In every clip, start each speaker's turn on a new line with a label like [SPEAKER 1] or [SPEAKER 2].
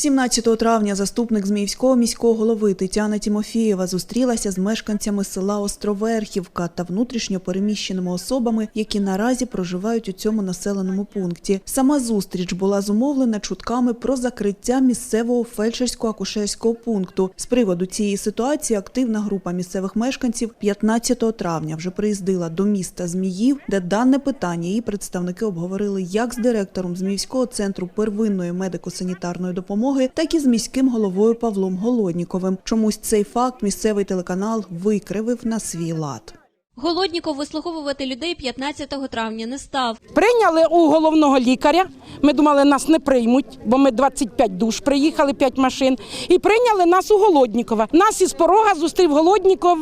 [SPEAKER 1] 17 травня заступник Зміївського міського голови Тетяна Тімофієва зустрілася з мешканцями села Островерхівка та внутрішньо переміщеними особами, які наразі проживають у цьому населеному пункті. Сама зустріч була зумовлена чутками про закриття місцевого фельдшерсько-акушерського пункту. З приводу цієї ситуації активна група місцевих мешканців 15 травня вже приїздила до міста Зміїв, де дане питання її представники обговорили як з директором Зміївського центру первинної медико-санітарної допомоги, так і з міським головою Павлом Голодніковим. Чомусь цей факт місцевий телеканал викривив на свій лад.
[SPEAKER 2] Голодніков вислуховувати людей 15 травня не став.
[SPEAKER 3] Прийняли у головного лікаря. Ми думали, нас не приймуть, бо ми 25 душ приїхали, 5 машин. І прийняли нас у Голоднікова. Нас із порога зустрів Голодніков,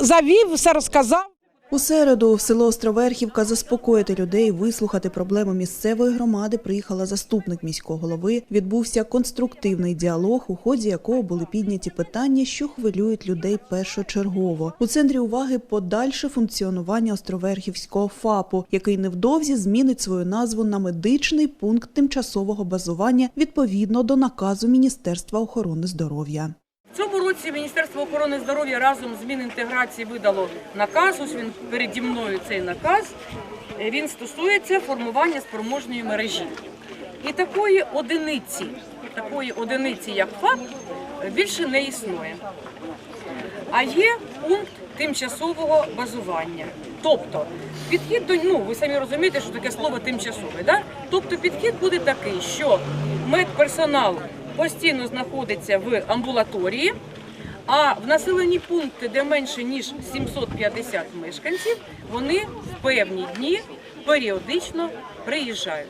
[SPEAKER 3] завів, все розказав.
[SPEAKER 1] У середу в село Островерхівка заспокоїти людей, вислухати проблеми місцевої громади приїхала заступник міського голови. Відбувся конструктивний діалог, у ході якого були підняті питання, що хвилюють людей першочергово. У центрі уваги подальше функціонування Островерхівського ФАПу, який невдовзі змінить свою назву на медичний пункт тимчасового базування відповідно до наказу Міністерства охорони здоров'я.
[SPEAKER 4] Цьому році Міністерство охорони здоров'я разом з Мінінтеграції видало наказ. Ось він переді мною цей наказ. Е, Він стосується формування спроможної мережі. І такої одиниці, такої одиниці, як ФАП, більше не існує. А є пункт тимчасового базування. Тобто підхід до ну ви самі розумієте, що таке слово тимчасове. Да? Тобто підхід буде такий, що медперсонал постійно знаходиться в амбулаторії, а в населені пункти, де менше ніж 750 мешканців, вони в певні дні періодично приїжджають.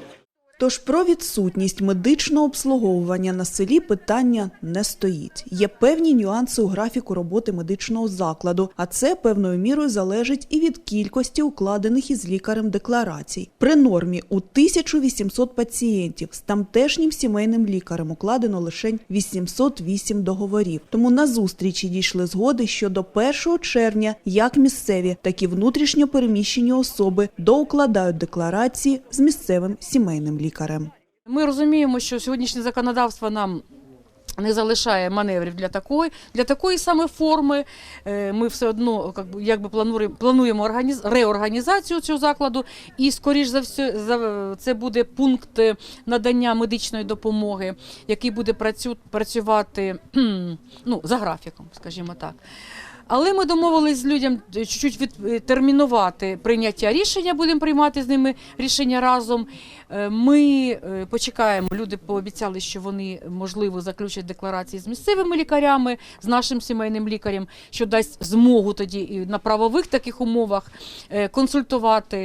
[SPEAKER 1] Тож про відсутність медичного обслуговування на селі питання не стоїть. Є певні нюанси у графіку роботи медичного закладу, а це певною мірою залежить і від кількості укладених із лікарем декларацій. При нормі у 1800 пацієнтів з тамтешнім сімейним лікарем укладено лише 808 договорів. Тому на зустрічі дійшли згоди, що до 1 червня як місцеві, так і внутрішньо переміщені особи доукладають декларації з місцевим сімейним лікарем.
[SPEAKER 5] Ми розуміємо, що сьогоднішнє законодавство нам не залишає маневрів для такої, для такої саме форми. Е, Ми все одно якби плануємо, плануємо організ, реорганізацію цього закладу, і скоріш за все це буде пункт е, надання медичної допомоги, який буде працю, працювати ну, за графіком, скажімо так. Але ми домовились з людям е, чуть-чуть відтермінувати прийняття рішення, будемо приймати з ними рішення разом. Ми почекаємо. Люди пообіцяли, що вони можливо заключать декларації з місцевими лікарями, з нашим сімейним лікарем, що дасть змогу тоді і на правових таких умовах е, консультувати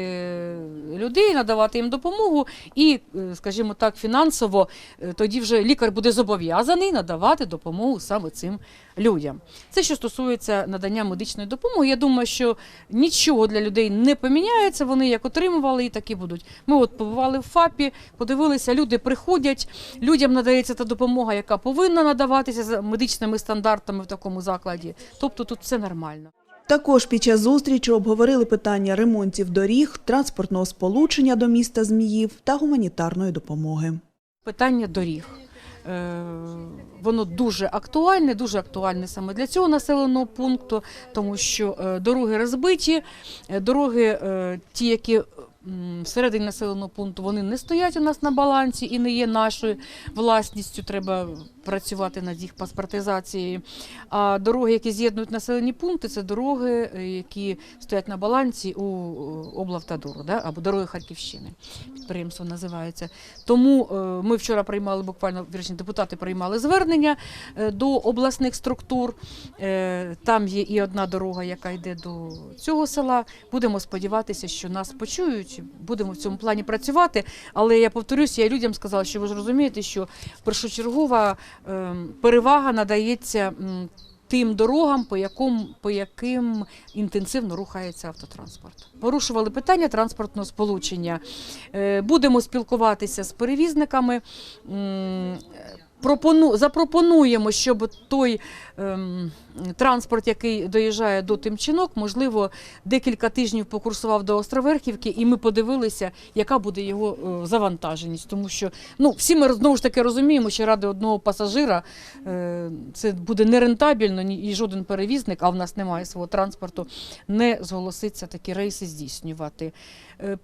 [SPEAKER 5] людей, надавати їм допомогу, і, е, скажімо так, фінансово е, тоді вже лікар буде зобов'язаний надавати допомогу саме цим людям. Це що стосується надання медичної допомоги. Я думаю, що нічого для людей не поміняється. Вони як отримували, і так і будуть. Ми от побували в ФАПі, подивилися, люди приходять, людям надається та допомога, яка повинна надаватися за медичними стандартами в такому закладі. Тобто тут все нормально.
[SPEAKER 1] Також під час зустрічі обговорили питання ремонтів доріг, транспортного сполучення до міста Зміїв та гуманітарної допомоги.
[SPEAKER 5] Питання доріг. Е, Воно дуже актуальне, дуже актуальне саме для цього населеного пункту, тому що е, дороги розбиті, е, дороги, ті, які всередині населеного пункту, вони не стоять у нас на балансі і не є нашою власністю. Треба працювати над їх паспортизацією. А дороги, які з'єднують населені пункти, це дороги, е, які стоять на балансі у облавтодору, да? або дороги Харківщини. Підприємство називається. Тому е, ми вчора приймали буквально віршні депутати приймали звернення е, до обласних структур. Е, Там є і одна дорога, яка йде до цього села. Будемо сподіватися, що нас почують. Будемо в цьому плані працювати. Але я повторюся, я людям сказала, що ви ж розумієте, що першочергова е, перевага надається. Тим дорогам, по якому по яким інтенсивно рухається автотранспорт, порушували питання транспортного сполучення. Е, Будемо спілкуватися з перевізниками. Пропону, запропонуємо, щоб той ем, транспорт, який доїжджає до Тимчинок, можливо, декілька тижнів покурсував до Островерхівки, і ми подивилися, яка буде його е, завантаженість. Тому що ну, всі ми знову ж таки розуміємо, що ради одного пасажира е, це буде нерентабельно, і жоден перевізник, а в нас немає свого транспорту, не зголоситься такі рейси здійснювати. Е,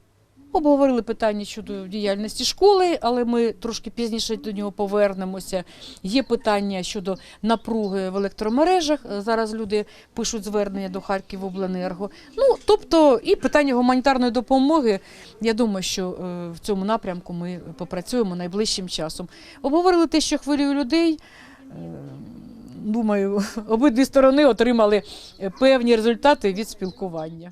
[SPEAKER 5] Обговорили питання щодо діяльності школи, але ми трошки пізніше до нього повернемося. Є питання щодо напруги в електромережах. Зараз люди пишуть звернення до Харківобленерго. Ну тобто, і питання гуманітарної допомоги. Я думаю, що е, в цьому напрямку ми попрацюємо найближчим часом. Обговорили те, що хвилює людей. Е, Думаю, обидві сторони отримали е, певні результати від спілкування.